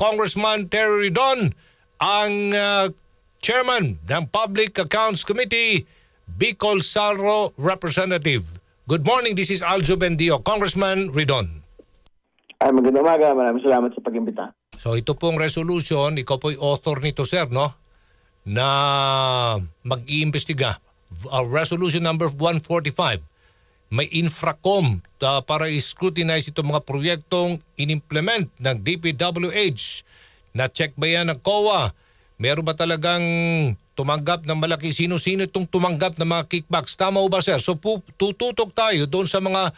Congressman Terry Don, ang uh, chairman ng Public Accounts Committee, Bicol Salro Representative. Good morning, this is Aljo Bendio. Congressman Ridon. Ay, magandang umaga. Maraming salamat sa pag-imbita. So ito pong resolution, ikaw po'y author nito sir, no? Na mag-iimbestiga. Uh, resolution number 145. May infracom uh, para i-scrutinize itong mga proyektong inimplement ng DPWH. Na-check ba yan ng COA? Meron ba talagang tumanggap ng malaki? Sino-sino itong tumanggap ng mga kickbacks? Tama ba sir? So tututok tayo doon sa mga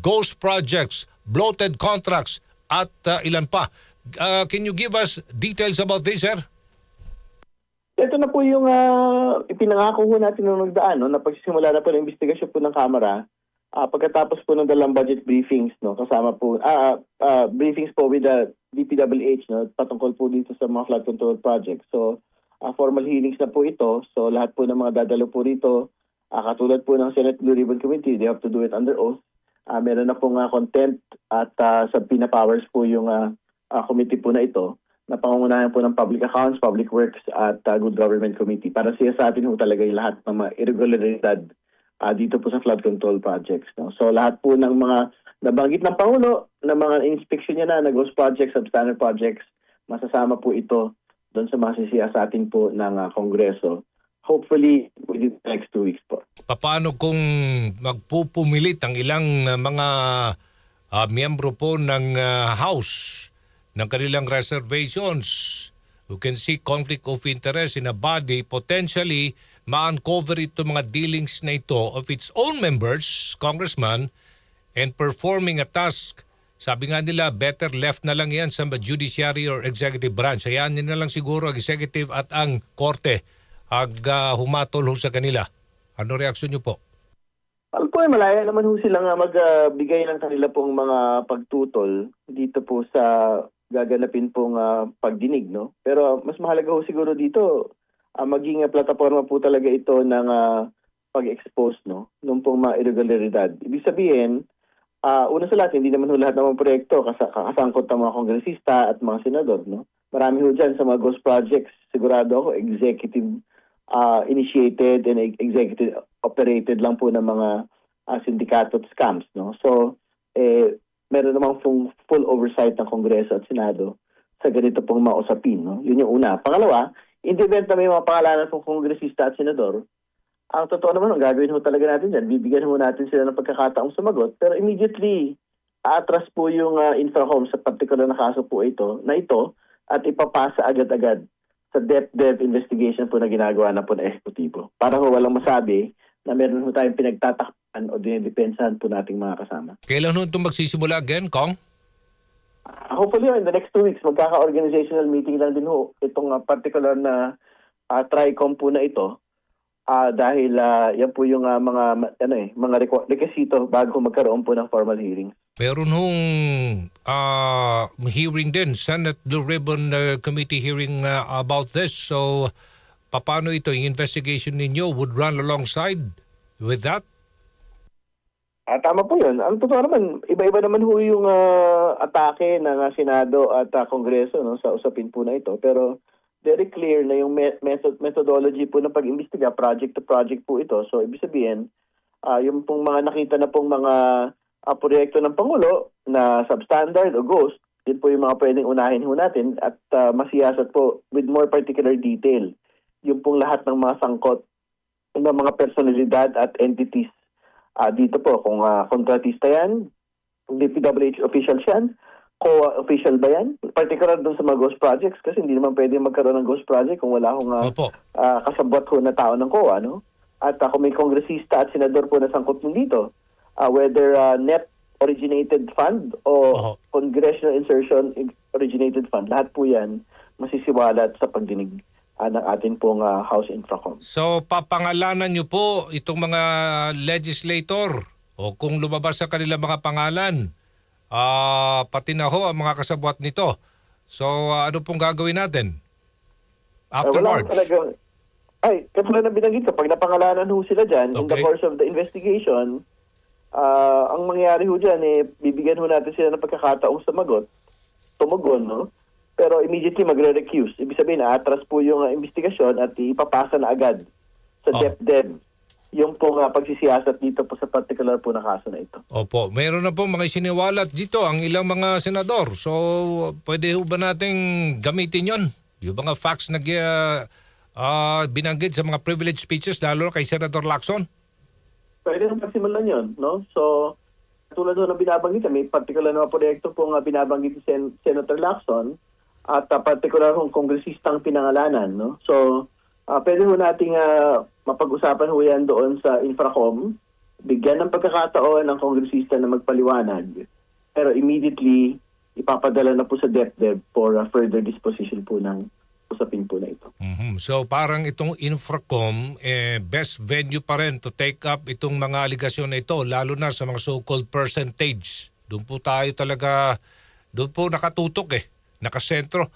ghost projects, bloated contracts, at uh, ilan pa. Uh, can you give us details about this, sir? Ito na po yung ah, ipinangako ho natin nung nagdaan, no, na pagsisimula na po ng investigasyon po ng Kamara, ah, pagkatapos po ng dalang budget briefings, no, kasama po, ah, ah, briefings po with the DPWH, no, patungkol po dito sa mga flood control projects. So, ah, formal hearings na po ito. So, lahat po ng mga dadalo po rito, ah, katulad po ng Senate Blue Ribbon Committee, they have to do it under oath. Ah, meron na pong ah, content at uh, sa powers po yung ah, ah, committee po na ito na pangungunahan po ng Public Accounts, Public Works at uh, Good Government Committee para siya sa atin ho talaga yung lahat ng mga irregularidad uh, dito po sa flood control projects. No? So lahat po ng mga nabanggit ng Pangulo na mga inspection niya na na ghost projects, substandard projects, masasama po ito doon sa mga sa atin po ng uh, Kongreso. Hopefully within the next two weeks po. Paano kung magpupumilit ang ilang uh, mga uh, miyembro po ng uh, House ng kanilang reservations who can see conflict of interest in a body, potentially ma-uncover ito mga dealings na ito of its own members, congressman, and performing a task. Sabi nga nila, better left na lang yan sa judiciary or executive branch. Nyo na lang siguro ang executive at ang korte ag uh, humatol ho sa kanila. Ano reaksyon nyo po? Alam po, eh, malaya naman ho sila nga magbigay ng kanila pong mga pagtutol dito po sa gaganapin pong ah, pagdinig. No? Pero mas mahalaga ho siguro dito, ah, maging plataforma po talaga ito ng ah, pag-expose no? nung pong mga irregularidad. Ibig sabihin, ah, una sa lahat, hindi naman lahat ng mga proyekto kas- kakasangkot ng mga kongresista at mga senador. No? Marami ho dyan sa mga ghost projects, sigurado ako, executive ah, initiated and executive operated lang po ng mga ah, sindikato at scams. No? So, eh, meron namang full, oversight ng Kongreso at Senado sa ganito pong mga. No? Yun yung una. Pangalawa, in the event na may mga pangalanan ng kongresista at senador, ang totoo naman, ang gagawin ho talaga natin dyan, bibigyan ho natin sila ng pagkakataong sumagot, pero immediately, atras po yung uh, infrahome sa particular na kaso po ito, na ito, at ipapasa agad-agad sa depth-dev investigation po na ginagawa na po ng Ekutibo. Para ho walang masabi na meron ho tayong pinagtatakpan o dinidepensahan po nating mga kasama. Kailan ho itong magsisimula again, Kong? Hopefully in the next two weeks, magkaka-organizational meeting lang din ho itong uh, particular na uh, TRICOM po na ito. Uh, dahil uh, yan po yung uh, mga ano eh, mga requ- requisito bago magkaroon po ng formal hearing. Meron hong uh, hearing din, Senate Blue Ribbon uh, Committee hearing uh, about this. So, paano ito, yung investigation ninyo would run alongside with that? Ah, tama po yun. Ang totoo naman, iba-iba naman ho yung ah, atake ng ah, Senado at ah, Kongreso no, sa usapin po na ito. Pero very clear na yung me- method- methodology po ng pag-imbestiga, project to project po ito. So, ibig sabihin, ah, yung pong mga nakita na pong mga ah, proyekto ng Pangulo na substandard o ghost, yun po yung mga pwedeng unahin ho natin at ah, masiyasat po with more particular detail yung pong lahat ng mga sangkot ng mga personalidad at entities Ah, dito po, kung uh, kontratista yan, DPWH officials yan, COA official ba yan? Particular doon sa mga ghost projects kasi hindi naman pwede magkaroon ng ghost project kung wala akong uh, Opo. uh, kasabot ho na tao ng COA. No? At uh, kung may kongresista at senador po na sangkot mo dito, uh, whether uh, net originated fund o Oho. congressional insertion originated fund, lahat po yan masisiwalat sa pagdinig uh, ng atin pong uh, House Infracom. So, papangalanan nyo po itong mga legislator o kung lumabas sa kanila mga pangalan, ah pati na ho ang mga kasabwat nito. So, ah, ano pong gagawin natin? Afterwards? talagang, ay, katulad na binanggit ko, pag napangalanan ho sila dyan, in the Okay. course of the investigation, ah, ang mangyayari ho dyan, eh, bibigyan ho natin sila ng pagkakataong sumagot, tumugon, no? Pero immediately magre-recuse. Ibig sabihin, atras po yung uh, investigasyon at ipapasa na agad sa Oh. DepDep yung pong uh, pagsisiyasat dito po sa particular po na kaso na ito. Opo, meron na po mga isiniwalat dito ang ilang mga senador. So, pwede ho ba nating gamitin yon? Yung mga facts na uh, uh, binanggit sa mga privilege speeches, lalo na kay Senator Lacson? Pwede nang pagsimulan yun, no? So, tulad ho ng binabanggit, may particular na proyekto po nga binabanggit si Sen- Senator Lacson at uh, particular hong kongresistang pinangalanan, no? So, uh, pwede ho nating uh, mapag-usapan ho yan doon sa Infracom, bigyan ng pagkakataon ng kongresista na magpaliwanag, pero immediately ipapadala na po sa DepDep for uh, further disposition po ng usapin po na ito. Mhm. So parang itong Infracom, eh, best venue pa rin to take up itong mga aligasyon na ito, lalo na sa mga so-called percentage. Doon po tayo talaga, doon po nakatutok eh, nakasentro.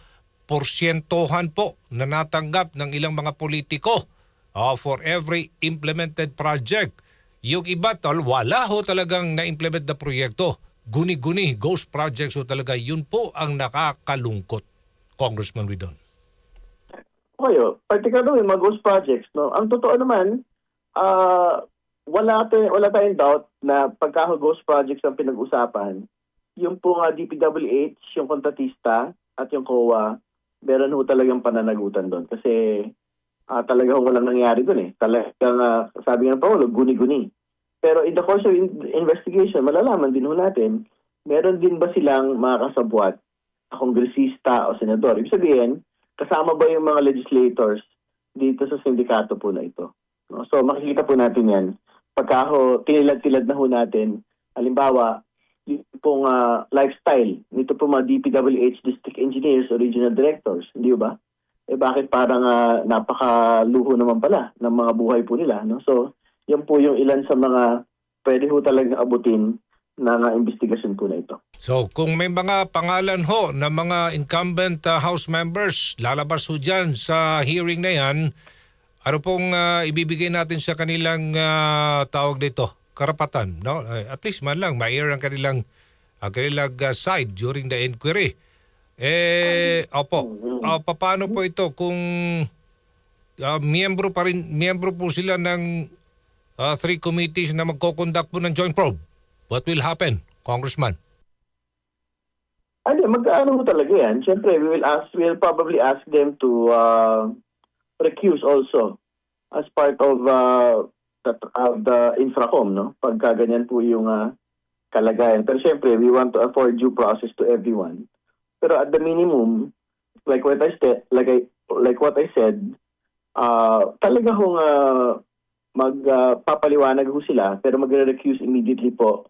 Porsyentohan po na natanggap ng ilang mga politiko ah, for every implemented project. Yung iba, tal, wala ho talagang na-implement na proyekto. Guni-guni, ghost projects ho talaga. Yun po ang nakakalungkot, Congressman Ridon. Kayo, particular yung mga ghost projects, no? Ang totoo naman, ah wala, tayo, wala tayong doubt na pagka ho ghost projects ang pinag-usapan, yung po nga DPWH, yung kontratista at yung COA, meron ho talagang pananagutan doon. Kasi ah talaga walang nangyari doon eh. Talagang, ah, sabi nga Paolo, guni-guni. Pero in the course of in- investigation, malalaman din ho natin, meron din ba silang mga kasabwat, na kongresista o senador? Ibig sabihin, kasama ba yung mga legislators dito sa sindikato po na ito? So makikita po natin yan. Pagka ho, tinilad-tilad na ho natin, halimbawa, pong ah, lifestyle nito po mga DPWH district engineers o regional directors, hindi ba? Eh bakit parang ah, napakaluho naman pala ng mga buhay po nila, no? So, yan po yung ilan sa mga pwede ho talagang abutin ng ah, investigasyon po na ito. So kung may mga pangalan ho na mga incumbent uh, House members, lalabas ho dyan sa hearing na yan, ano pong uh, ibibigay natin sa kanilang uh, tawag dito, karapatan, no? Eh, At least man lang, ma-air ang kanilang, ang kanilang uh, side during the inquiry. Eh, opo, uh, paano po ito kung uh, miyembro pa rin, miyembro po sila ng uh, three committees na magkoconduct po ng joint probe? What will happen, Congressman? Ano, mag-ano ho talaga yan. Siyempre, we will ask, we'll probably ask them to uh, recuse also as part of uh, of the infracom, no? Pagka ganyan po yung uh, kalagayan. Pero siyempre, we want to afford due process to everyone. Pero at the minimum, like what I said, like I, like what I said, uh, talaga hong uh, magpapaliwanag ho sila pero magre-recuse immediately po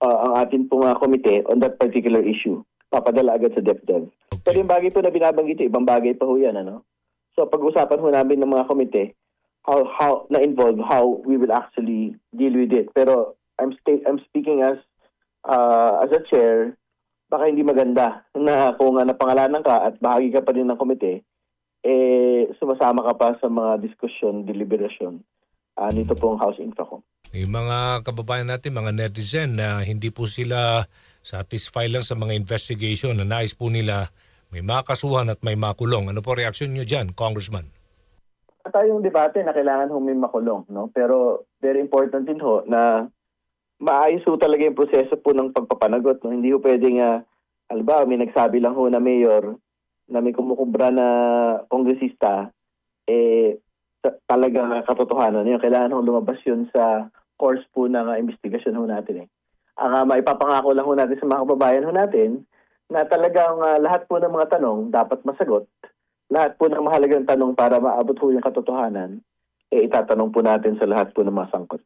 uh, ang atin pong uh, komite on that particular issue. Papadala agad sa DepDev. Pero yung bagay po na binabanggit, ibang bagay pa ho yan, ano? So pag-usapan ho namin ng mga komite, how how na involve how we will actually deal with it. Pero I'm sta- I'm speaking as uh, as a chair, baka hindi maganda na kung uh, napangalanan ka at bahagi ka pa rin ng komite, eh sumasama ka pa sa mga diskusyon, deliberation uh, nito pong House Infracom. Yung mga kababayan natin, mga netizen na hindi po sila satisfied lang sa mga investigation na nais po nila may makasuhan at may makulong. Ano po reaksyon nyo dyan, Congressman? Tayong debate na kailangan humi makulong, no? Pero very important din ho na maayos ho talaga yung proseso po ng pagpapanagot, no? Hindi ho pwedeng, uh, alba, may nagsabi lang ho na mayor na may kumukubra na kongresista, eh, ta- talagang katotohanan yun. Kailangan ho lumabas yun sa course po ng uh, investigasyon ho natin, eh. Ang uh, maipapangako lang ho natin sa mga kababayan ho natin na talagang uh, lahat po ng mga tanong dapat masagot lahat po ng mahalagang tanong para maabot po yung katotohanan, eh itatanong po natin sa lahat po ng mga sangkot.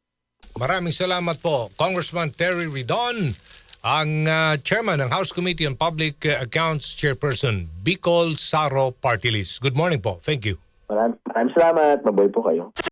Maraming salamat po, Congressman Terry Ridon, ang ah, chairman ng House Committee on Public Accounts Chairperson, Bicol Saro Party List. Good morning po. Thank you. Maraming, maraming salamat. Mabuhay po kayo.